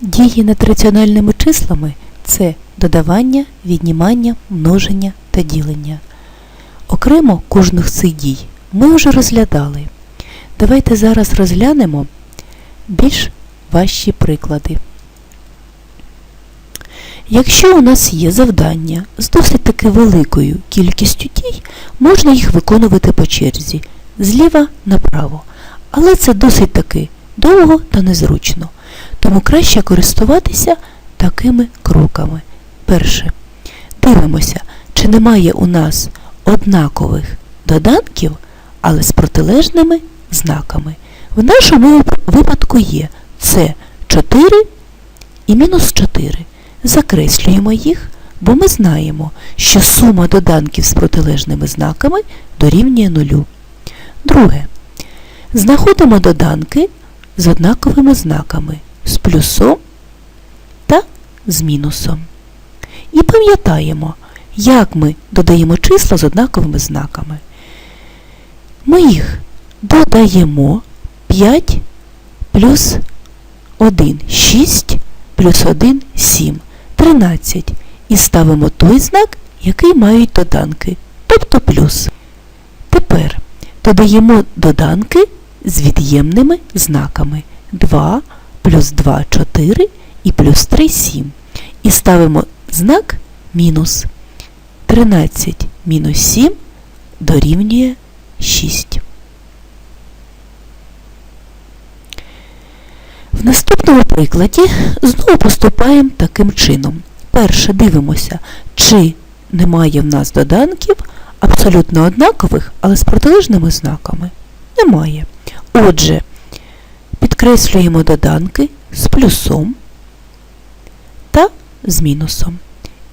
Дії над раціональними числами це додавання, віднімання, множення та ділення. Окремо кожних цих дій ми вже розглядали. Давайте зараз розглянемо більш важчі приклади. Якщо у нас є завдання з досить таки великою кількістю дій, можна їх виконувати по черзі зліва направо. Але це досить таки довго та незручно. Тому краще користуватися такими кроками. Перше. Дивимося, чи немає у нас однакових доданків, але з протилежними знаками. В нашому випадку є це 4 і мінус 4. Закреслюємо їх, бо ми знаємо, що сума доданків з протилежними знаками дорівнює нулю. Друге. Знаходимо доданки з однаковими знаками плюсом та з мінусом. І пам'ятаємо, як ми додаємо числа з однаковими знаками. Ми їх додаємо 5 плюс 1 6 плюс 1 7 13 і ставимо той знак, який мають доданки, тобто плюс. Тепер додаємо доданки з від'ємними знаками 2 плюс 2 4 і плюс 3 7. І ставимо знак мінус. 13 мінус 7 дорівнює 6. В наступному прикладі знову поступаємо таким чином. Перше дивимося, чи немає в нас доданків абсолютно однакових, але з протилежними знаками. Немає. Отже, підкреслюємо доданки з плюсом та з мінусом.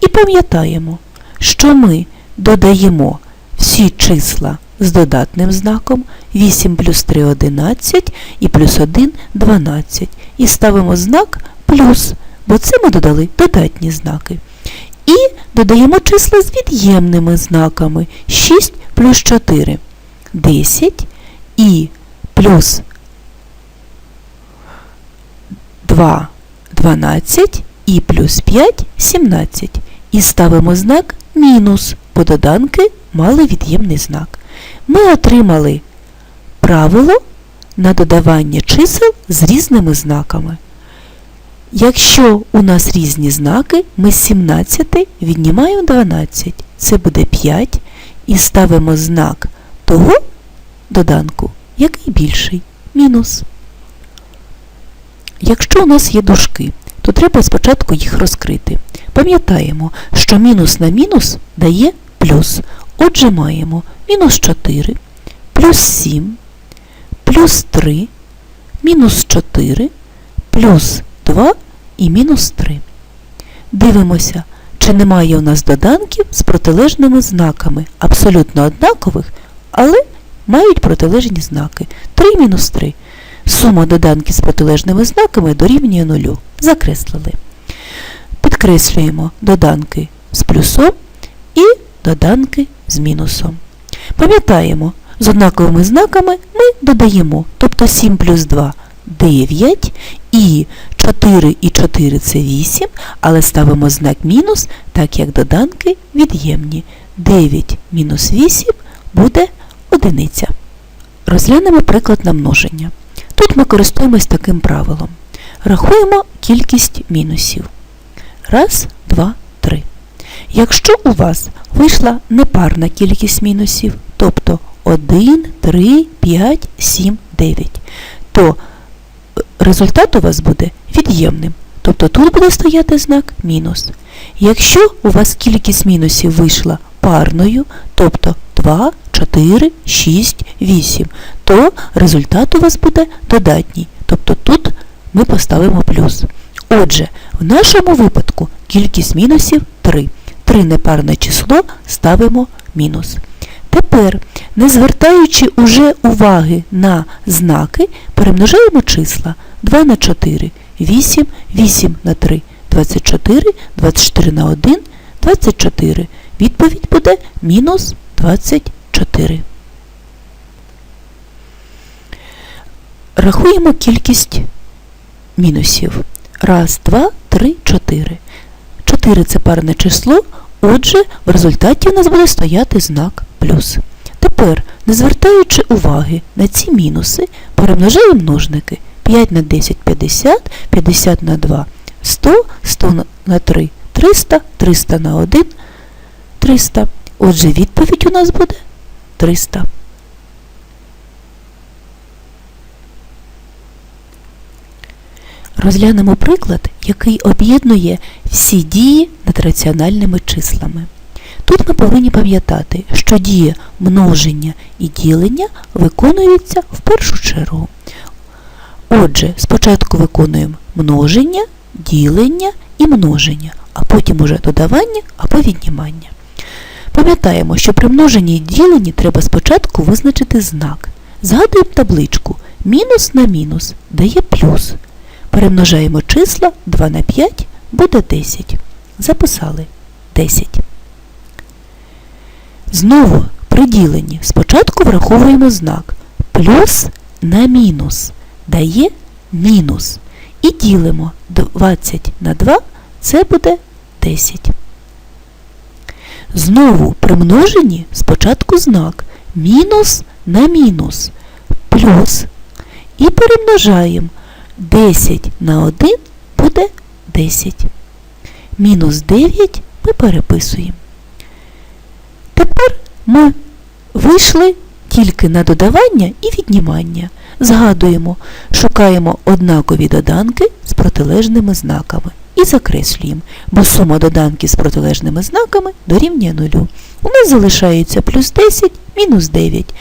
І пам'ятаємо, що ми додаємо всі числа з додатним знаком 8 плюс 3 11 і плюс 1 12. І ставимо знак плюс, бо це ми додали додатні знаки. І додаємо числа з від'ємними знаками 6 плюс 4 10 і плюс 2 12 і плюс 5 17. І ставимо знак мінус, бо доданки мали від'ємний знак. Ми отримали правило на додавання чисел з різними знаками. Якщо у нас різні знаки, ми з 17 віднімаємо 12. Це буде 5 і ставимо знак того доданку, який більший мінус. Якщо у нас є дужки, то треба спочатку їх розкрити. Пам'ятаємо, що мінус на мінус дає плюс. Отже, маємо мінус 4, плюс 7, плюс 3, мінус 4, плюс 2 і мінус 3. Дивимося, чи немає у нас доданків з протилежними знаками, абсолютно однакових, але мають протилежні знаки. 3 мінус 3. Сума доданків з протилежними знаками дорівнює 0. Закреслили. Підкреслюємо доданки з плюсом і доданки з мінусом. Пам'ятаємо, з однаковими знаками ми додаємо, тобто 7 плюс 2 9 і 4 і 4 це 8, але ставимо знак мінус, так як доданки від'ємні. 9 мінус 8 буде одиниця. Розглянемо приклад на множення. Тут ми користуємось таким правилом. Рахуємо кількість мінусів. Раз, два, три. Якщо у вас вийшла непарна кількість мінусів, тобто 1, 3, 5, 7, 9, то е, результат у вас буде від'ємним. Тобто тут буде стояти знак мінус. Якщо у вас кількість мінусів вийшла парною, тобто 2, 4, 6, 8, то результат у вас буде додатній. Тобто тут ми поставимо плюс. Отже, в нашому випадку кількість мінусів 3. 3 непарне число ставимо мінус. Тепер, не звертаючи уже уваги на знаки, перемножаємо числа 2 на 4, 8, 8 на 3, 24, 24 на 1, 24. Відповідь буде мінус 24. Рахуємо кількість мінусів. Раз, два, три, чотири. Чотири це парне число, отже, в результаті у нас буде стояти знак плюс. Тепер, не звертаючи уваги на ці мінуси, перемножаємо множники. 5 на 10 – 50, 50 на 2 – 100, 100 на- на 3 – 300, 300 на 1 – 300. Отже, відповідь у нас буде 300. Розглянемо приклад, який об'єднує всі дії над раціональними числами. Тут ми повинні пам'ятати, що дії множення і ділення виконуються в першу чергу. Отже, спочатку виконуємо множення, ділення і множення, а потім уже додавання або віднімання. Пам'ятаємо, що при множенні і діленні треба спочатку визначити знак. Згадуємо табличку. Мінус на мінус дає плюс. Перемножаємо числа 2 на 5 буде 10. Записали 10. Знову при діленні спочатку враховуємо знак. Плюс на мінус дає мінус. І ділимо 20 на 2 це буде 10. Знову при множенні спочатку знак мінус на мінус плюс. І перемножаємо 10 на 1 буде 10. Мінус 9 ми переписуємо. Тепер ми вийшли тільки на додавання і віднімання. Згадуємо, шукаємо однакові доданки з протилежними знаками і закреслюємо, бо сума доданків з протилежними знаками дорівнює нулю. У нас залишається плюс 10, мінус 9.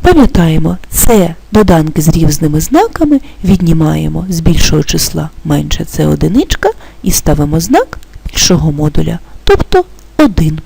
Пам'ятаємо, це доданки з різними знаками, віднімаємо з більшого числа менше це одиничка і ставимо знак більшого модуля, тобто 1.